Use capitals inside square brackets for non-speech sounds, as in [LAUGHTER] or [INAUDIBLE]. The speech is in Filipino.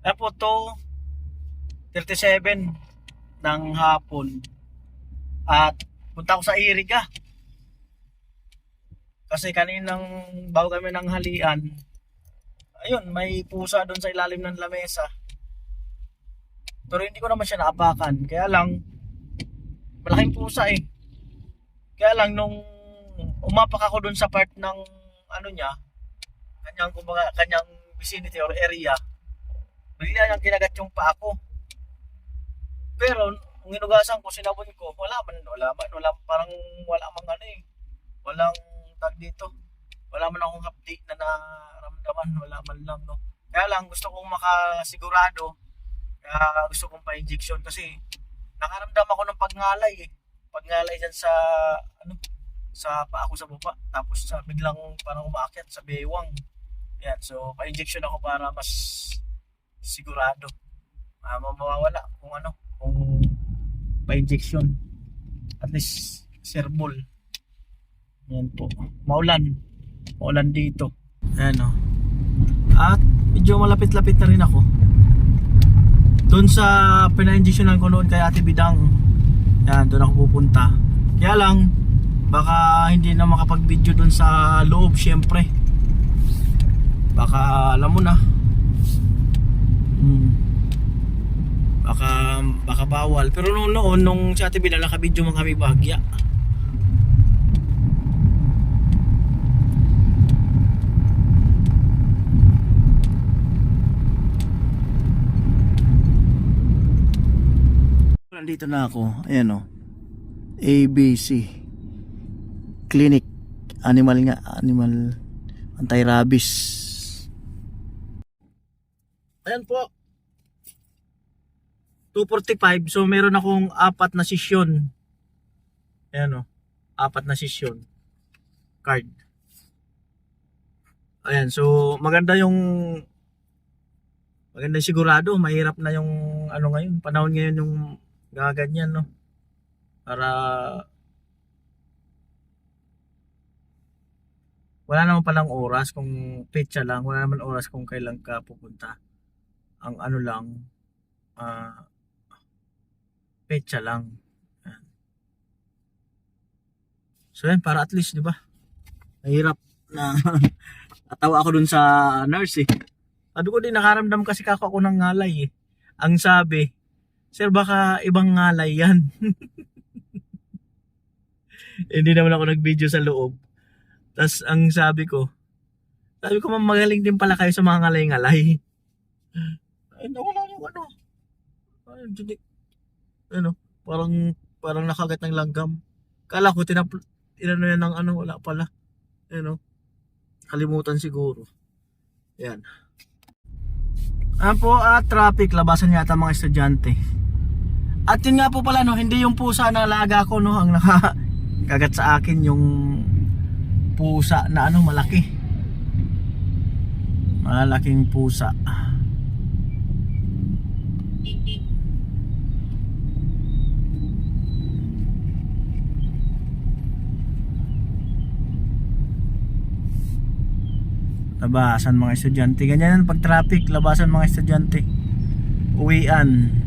Ayan po to 37 ng hapon. At punta ako sa Iriga. Kasi kaninang bago kami ng halian, ayun, may pusa doon sa ilalim ng lamesa. Pero hindi ko naman siya naapakan. Kaya lang, malaking pusa eh. Kaya lang nung umapak ako doon sa part ng ano niya, kanyang kumbaga kanyang vicinity or area, bigla niyang kinagat yung paa ko. Pero nung inugasan ko, sinabon ko, wala man, wala man, wala parang wala mang ano eh. Walang tag dito. Wala man akong hapdi na naramdaman, wala man lang no. Kaya lang gusto kong makasigurado kaya gusto kong pa-injection kasi nakaramdam ako ng pagngalay eh. Pagngalay dyan sa ano sa paa ko sa baba tapos sa biglang parang umakyat sa bewang. Yan, so pa-injection ako para mas sigurado. Ah, mawawala kung ano, kung pa-injection. At least serbol. Yan po. Maulan. Maulan dito. Ayan o. At medyo malapit-lapit na rin ako. Doon sa pina-injectionan ko noon kay Ate Bidang. Yan, doon ako pupunta. Kaya lang, baka hindi na makapag-video doon sa loob, syempre. Baka, alam mo na. Hmm. Baka, baka bawal. Pero noon noon, nung si Ate Bidang, nakabidyo man kami bahagya. Nandito na ako. Ayan o. ABC. Clinic. Animal nga. Animal anti-rabies. Ayan po. 245. So meron akong apat na sesyon. Ayan o. Apat na sesyon. Card. Ayan. So maganda yung maganda yung sigurado. Mahirap na yung ano ngayon. Panahon ngayon yung gaganyan no para wala naman palang oras kung petsa lang wala naman oras kung kailan ka pupunta ang ano lang ah petsa lang so yan para at least di ba mahirap na [LAUGHS] natawa ako dun sa nurse eh sabi ko din nakaramdam kasi kako ako ng ngalay eh ang sabi Sir, baka ibang ngalay yan. [LAUGHS] Hindi naman ako nag-video sa loob. Tapos ang sabi ko, sabi ko, "Ma'am, magaling din pala kayo sa mga ngalay-ngalay. [LAUGHS] Ay, nawala yung ano. Ay, hindi. Ano, parang, parang nakagat ng langgam. Kala ko, tinap, inano yan ng ano, wala pala. Ano, kalimutan siguro. Yan. Ano po, at traffic, labasan yata mga estudyante. At yun nga po pala no, hindi yung pusa na alaga ko no, ang nakakagat [LAUGHS] sa akin yung pusa na ano malaki. Malaking pusa. Labasan mga estudyante. Ganyan pag traffic, labasan mga estudyante. Uwian.